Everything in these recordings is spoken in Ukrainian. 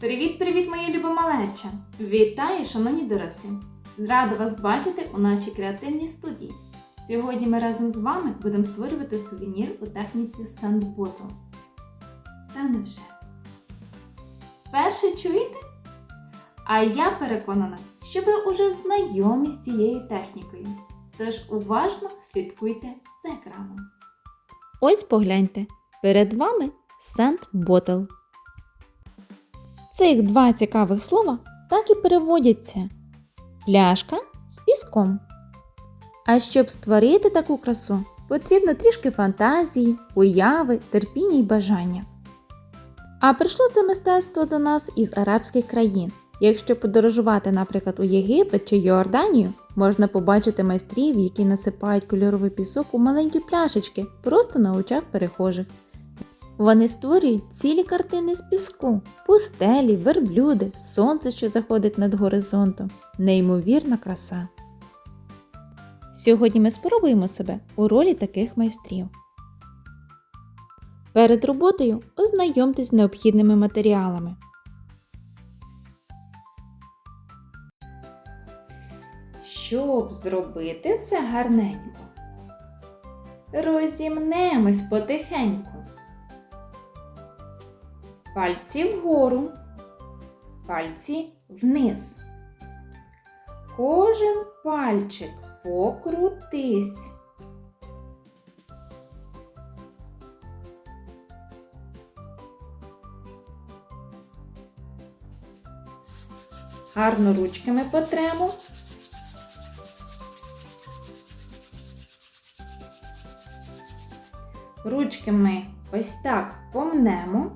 Привіт-привіт, мої любі малеча! Вітаю, шановні дорослі! Рада вас бачити у нашій креативній студії. Сьогодні ми разом з вами будемо створювати сувенір у техніці Sandbottle. Та невже? Вперше чуєте? А я переконана, що ви уже знайомі з цією технікою. Тож уважно слідкуйте за екраном. Ось погляньте, перед вами Sandbottle. Цих два цікавих слова так і переводяться пляшка з піском. А щоб створити таку красу, потрібно трішки фантазії, уяви, терпіння й бажання. А прийшло це мистецтво до нас із арабських країн. Якщо подорожувати, наприклад, у Єгипет чи Йорданію, можна побачити майстрів, які насипають кольоровий пісок у маленькі пляшечки просто на очах перехожих. Вони створюють цілі картини з піску, пустелі, верблюди, сонце, що заходить над горизонтом. Неймовірна краса. Сьогодні ми спробуємо себе у ролі таких майстрів. Перед роботою ознайомтесь з необхідними матеріалами. Щоб зробити все гарненько, розімнемось потихеньку. Пальці вгору, пальці вниз. Кожен пальчик покрутись. Гарно ручками потремо. Ручки ми ось так помнемо.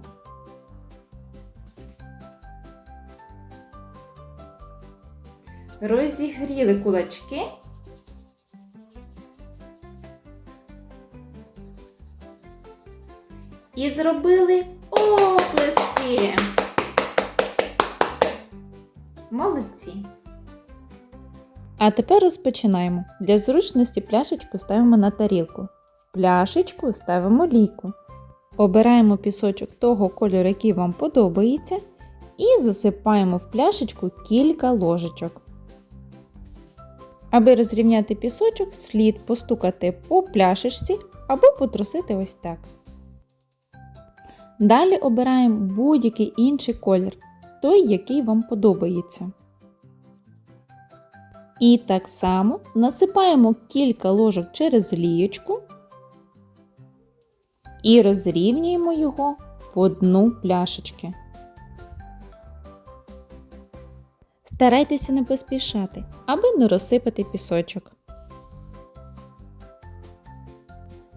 Розігріли кулачки. І зробили оплески. Молодці. А тепер розпочинаємо. Для зручності пляшечку ставимо на тарілку. В пляшечку ставимо лійку. Обираємо пісочок того кольору, який вам подобається, і засипаємо в пляшечку кілька ложечок. Аби розрівняти пісочок, слід постукати по пляшечці або потрусити ось так. Далі обираємо будь-який інший колір, той, який вам подобається. І так само насипаємо кілька ложок через лієчку і розрівнюємо його по дну пляшечки. Старайтеся не поспішати, аби не розсипати пісочок.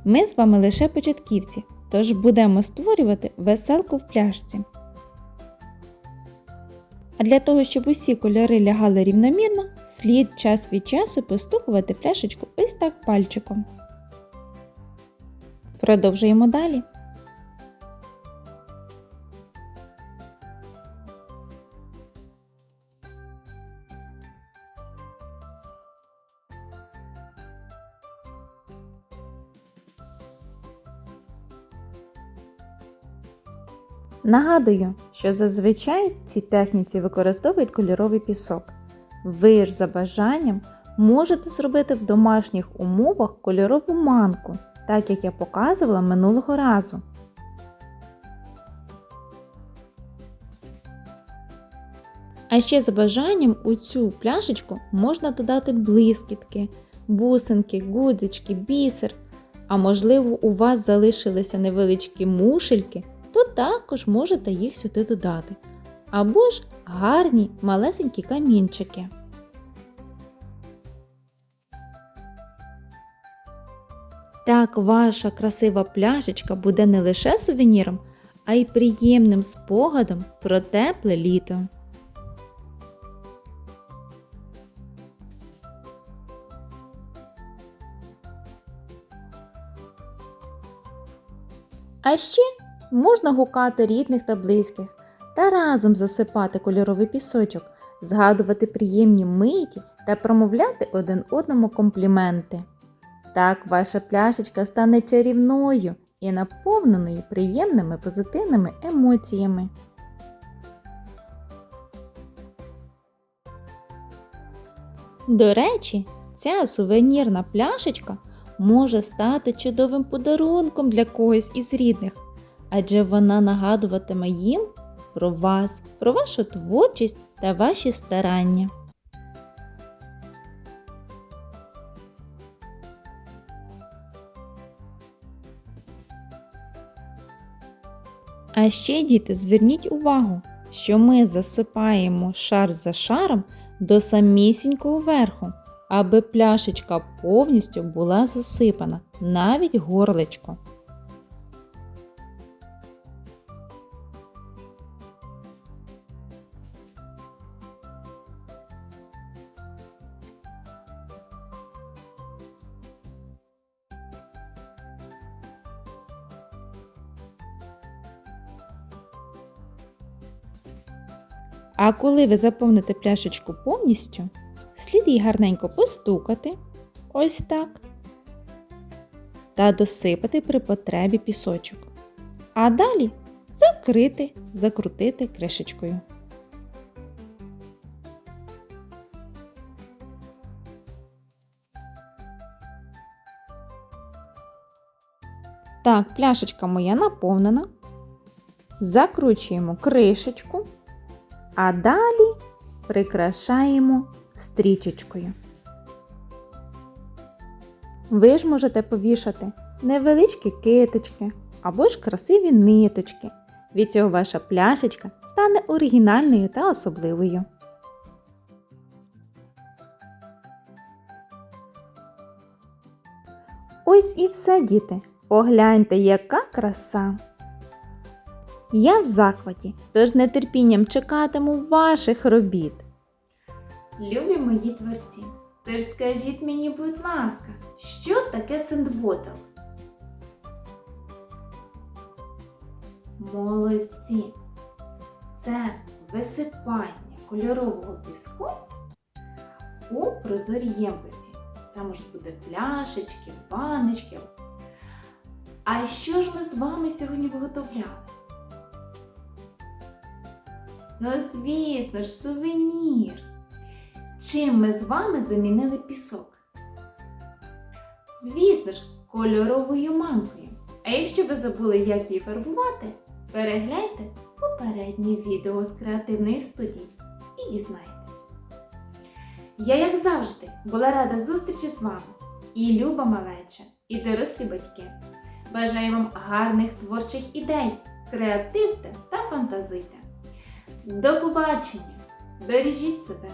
Ми з вами лише початківці, тож будемо створювати веселку в пляшці. А для того, щоб усі кольори лягали рівномірно, слід час від часу постукувати пляшечку ось так пальчиком. Продовжуємо далі. Нагадую, що зазвичай в цій техніці використовують кольоровий пісок. Ви ж за бажанням можете зробити в домашніх умовах кольорову манку, так як я показувала минулого разу. А ще за бажанням у цю пляшечку можна додати блискітки, бусинки, гудочки, бісер. А можливо, у вас залишилися невеличкі мушельки, то також можете їх сюди додати. Або ж гарні малесенькі камінчики. Так ваша красива пляшечка буде не лише сувеніром, а й приємним спогадом про тепле літо. А ще Можна гукати рідних та близьких та разом засипати кольоровий пісочок, згадувати приємні миті та промовляти один одному компліменти. Так ваша пляшечка стане чарівною і наповненою приємними позитивними емоціями. До речі, ця сувенірна пляшечка може стати чудовим подарунком для когось із рідних адже вона нагадуватиме їм про вас, про вашу творчість та ваші старання. А ще, діти, зверніть увагу, що ми засипаємо шар за шаром до самісінького верху, аби пляшечка повністю була засипана, навіть горлечко. А коли ви заповните пляшечку повністю, слід її гарненько постукати, ось так, та досипати при потребі пісочок. А далі закрити, закрутити кришечкою. Так, пляшечка моя наповнена. Закручуємо кришечку. А далі прикрашаємо стрічечкою. Ви ж можете повішати невеличкі киточки або ж красиві ниточки. Від цього ваша пляшечка стане оригінальною та особливою. Ось і все, діти. Погляньте, яка краса! Я в захваті, тож з нетерпінням чекатиму ваших робіт. Любі мої творці, тож скажіть мені, будь ласка, що таке сендботл? Молодці! Це висипання кольорового піску у прозорій ємкості. Це можуть бути пляшечки, баночки. А що ж ми з вами сьогодні виготовляли? Ну, звісно ж, сувенір. Чим ми з вами замінили пісок? Звісно ж, кольоровою манкою. А якщо ви забули, як її фарбувати, перегляньте попереднє відео з креативної студії і дізнайтесь. Я, як завжди, була рада зустрічі з вами. І люба малеча, і дорослі батьки. Бажаю вам гарних творчих ідей, креативте та фантазуйте. До побачення! Бережіть себе!